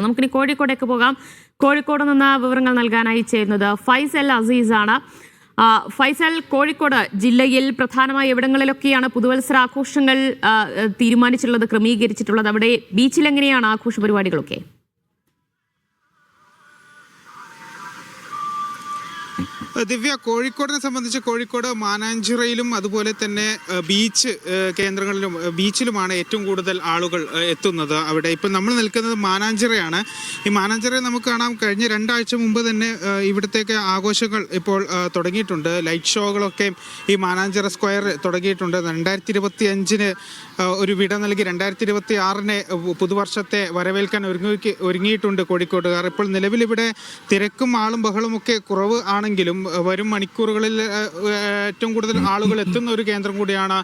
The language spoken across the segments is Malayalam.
തുടരുകയാണ് നമുക്കിനി കോഴിക്കോടേക്ക് പോകാം. കോഴിക്കോട് നിന്ന് വിവരങ്ങൾ നൽകാനായി ചേരുന്നത് ഫൈസൽ അസീസാണ്. ഫൈസൽ കോഴിക്കോട് ജില്ലയിൽ പ്രധാനമായ എവിടങ്ങളിലൊക്കെയാണ് പുതുവത്സര ആഘോഷങ്ങൾ തീരുമാനിച്ചിട്ടുള്ളത് ക്രമീകരിച്ചിട്ടുള്ളത്. അവിടെ ബീച്ചിൽ എങ്ങനെയാണ് ആഘോഷ പരിപാടികളൊക്കെ ദിവ്യ കോഴിക്കോടിനെ സംബന്ധിച്ച് കോഴിക്കോട് മാനാഞ്ചിറയിലും അതുപോലെ തന്നെ ബീച്ച് കേന്ദ്രങ്ങളിലും ബീച്ചിലുമാണ് ഏറ്റവും കൂടുതൽ ആളുകൾ എത്തുന്നത് അവിടെ. ഇപ്പം നമ്മൾ നിൽക്കുന്നത് മാനാഞ്ചിറയാണ്. ഈ മാനാഞ്ചിറയെ നമുക്ക് കാണാം കഴിഞ്ഞ രണ്ടാഴ്ച മുമ്പ് തന്നെ ഇവിടത്തേക്ക് ആഘോഷങ്ങൾ ഇപ്പോൾ തുടങ്ങിയിട്ടുണ്ട്. ലൈറ്റ് ഷോകളൊക്കെ ഈ മാനാഞ്ചിറ സ്ക്വയർ തുടങ്ങിയിട്ടുണ്ട്. രണ്ടായിരത്തി ഇരുപത്തി അഞ്ചിന് ഒരു വിട നൽകി രണ്ടായിരത്തി ഇരുപത്തി ആറിന് പുതുവർഷത്തെ വരവേൽക്കാൻ ഒരുങ്ങി ഒരുങ്ങിയിട്ടുണ്ട് കോഴിക്കോട്ടുകാർ. ഇപ്പോൾ നിലവിൽ ഇവിടെ തിരക്കും ആളും ബഹളും ഒക്കെ കുറവ് ആണെങ്കിലും വരും മണിക്കൂറുകളിൽ ഏറ്റവും കൂടുതൽ ആളുകൾ എത്തുന്ന ഒരു കേന്ദ്രം കൂടിയാണ്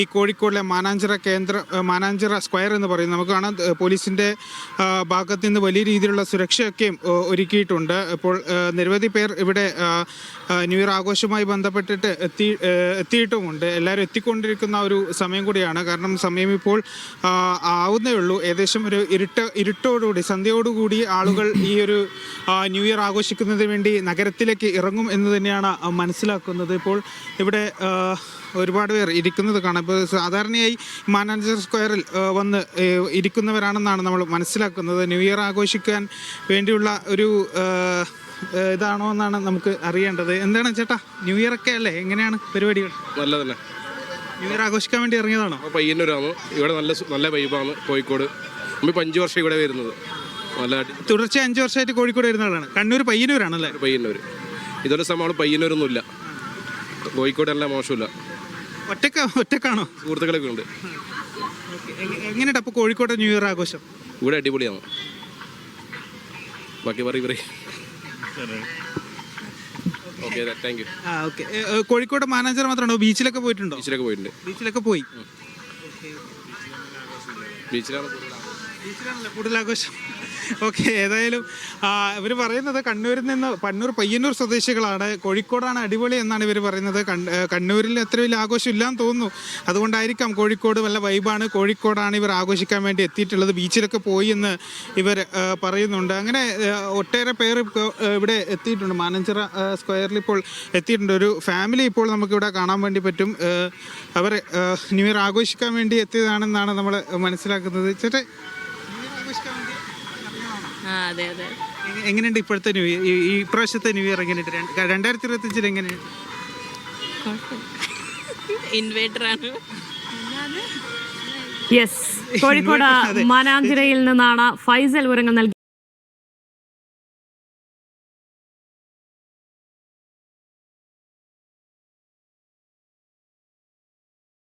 ഈ കോഴിക്കോടിലെ മാനാഞ്ചിറ കേന്ദ്ര മാനാഞ്ചിറ സ്ക്വയർ എന്ന് പറയുന്നത്. നമുക്ക് കാണാം പോലീസിന്റെ ഭാഗത്ത് നിന്ന് വലിയ രീതിയിലുള്ള സുരക്ഷയൊക്കെയും ഒരുക്കിയിട്ടുണ്ട്. ഇപ്പോൾ നിരവധി പേർ ഇവിടെ ന്യൂ ഇയർ ആഘോഷവുമായി ബന്ധപ്പെട്ടിട്ട് എത്തി എത്തിയിട്ടുമുണ്ട്. എല്ലാവരും എത്തിക്കൊണ്ടിരിക്കുന്ന ഒരു സമയം കൂടിയാണ്. കാരണം സമയം ഇപ്പോൾ ആവുന്നേ ഉള്ളൂ. ഏകദേശം ഒരു ഇരുട്ട് ഇരുട്ടോടുകൂടി സന്ധ്യയോടുകൂടി ആളുകൾ ഈ ഒരു ന്യൂ ഇയർ ആഘോഷിക്കുന്നതിന് വേണ്ടി നഗരത്തിലേക്ക് ഇറങ്ങും എന്ന് തന്നെയാണ് മനസ്സിലാക്കുന്നത്. ഇപ്പോൾ ഇവിടെ ഒരുപാട് പേർ ഇരിക്കുന്നത് കാണാം. ഇപ്പോൾ സാധാരണയായി മാനാഞ്ചർ സ്ക്വയറിൽ വന്ന് ഇരിക്കുന്നവരാണെന്നാണ് നമ്മൾ മനസ്സിലാക്കുന്നത്. ന്യൂ ഇയർ ആഘോഷിക്കാൻ വേണ്ടിയുള്ള ഒരു ഇതാണോ എന്നാണ് നമുക്ക് അറിയേണ്ടത്. എന്താണ് ചേട്ടാ? ന്യൂ ഇയർ ഒക്കെ അല്ലേ? എങ്ങനെയാണ് പരിപാടികൾ? നല്ല തന്നെ ന്യൂ ഇയർ ആഘോഷിക്കാൻ വേണ്ടി ഇറങ്ങിയതാണോ? പയ്യന്നൂരാണ്. ഇവിടെ നല്ല നല്ല വൈബാണ് കോഴിക്കോട്. നമ്മളിപ്പോൾ അഞ്ച് വർഷം ഇവിടെ വരുന്നത്. നല്ല അഞ്ചു തുടർച്ച അഞ്ച് വർഷമായിട്ട് കോഴിക്കോട് വരുന്ന ആളാണ്. കണ്ണൂർ പയ്യന്നൂരാണല്ലേ പയ്യന്നൂർ ഇതൊരു സമയം പയ്യന്നൂരൊന്നുമില്ല. കോഴിക്കോട് എല്ലാം മോശമില്ല. ഒറ്റക്ക ഒറ്റക്കാണോ? സുഹൃത്തുക്കളൊക്കെ ഉണ്ട്. എങ്ങനെയാണ് അപ്പോൾ കോഴിക്കോട്ടെ ന്യൂ ഇയർ ആഘോഷം? ഇവിടെ അടിപൊളിയാണ്. ബാക്കി പറയും പറയും. കോഴിക്കോട് മാനേജർ മാത്രമാണോ? ബീച്ചിലൊക്കെ പോയിട്ടുണ്ടോ? ബീച്ചിലൊക്കെ പോയിട്ടുണ്ട്. ബീച്ചിലൊക്കെ പോയി? ബീച്ചിലാണ് കൂടുതൽ ആഘോഷം. ഓക്കെ ഏതായാലും ഇവർ പറയുന്നത് കണ്ണൂരിൽ നിന്ന് പന്നൂർ പയ്യന്നൂർ സ്വദേശികളാണ്. കോഴിക്കോടാണ് അടിപൊളി എന്നാണ് ഇവർ പറയുന്നത്. കണ്ണൂരിൽ അത്ര വലിയ ആഘോഷം ഇല്ലാന്ന് തോന്നുന്നു. അതുകൊണ്ടായിരിക്കാം കോഴിക്കോട് വല്ല വൈബാണ്. കോഴിക്കോടാണ് ഇവർ ആഘോഷിക്കാൻ വേണ്ടി എത്തിയിട്ടുള്ളത്. ബീച്ചിലൊക്കെ പോയി എന്ന് ഇവർ പറയുന്നുണ്ട്. അങ്ങനെ ഒട്ടേറെ പേർ ഇവിടെ എത്തിയിട്ടുണ്ട്. മാനഞ്ചിറ സ്ക്വയറിൽ ഇപ്പോൾ എത്തിയിട്ടുണ്ട്. ഒരു ഫാമിലി ഇപ്പോൾ നമുക്കിവിടെ കാണാൻ വേണ്ടി പറ്റും. അവർ ന്യൂ ഇയർ ആഘോഷിക്കാൻ വേണ്ടി എത്തിയതാണെന്നാണ് നമ്മൾ മനസ്സിലാക്കുന്നത്. ചേട്ടൻ ന്യൂ ഇയർ ആഘോഷിക്കാൻ വേണ്ടി ആ അതെ അതെ. എങ്ങ- എങ്ങനെയുണ്ട് ഇപ്പോഴത്തെ ന്യൂ ഇയർ ഈ- ഈ പ്രാവശ്യത്തെ ന്യൂ ഇയർ എങ്ങനെയുണ്ട്? രണ്ട്- രണ്ടായിരത്തി ഇരുപത്തി അഞ്ചിൽ എങ്ങനെയുണ്ട് യെസ് കോഴിക്കോട് മാനാഞ്ചിറയിൽ നിന്നാണ് ഫൈസൽ വിവരങ്ങൾ നൽകി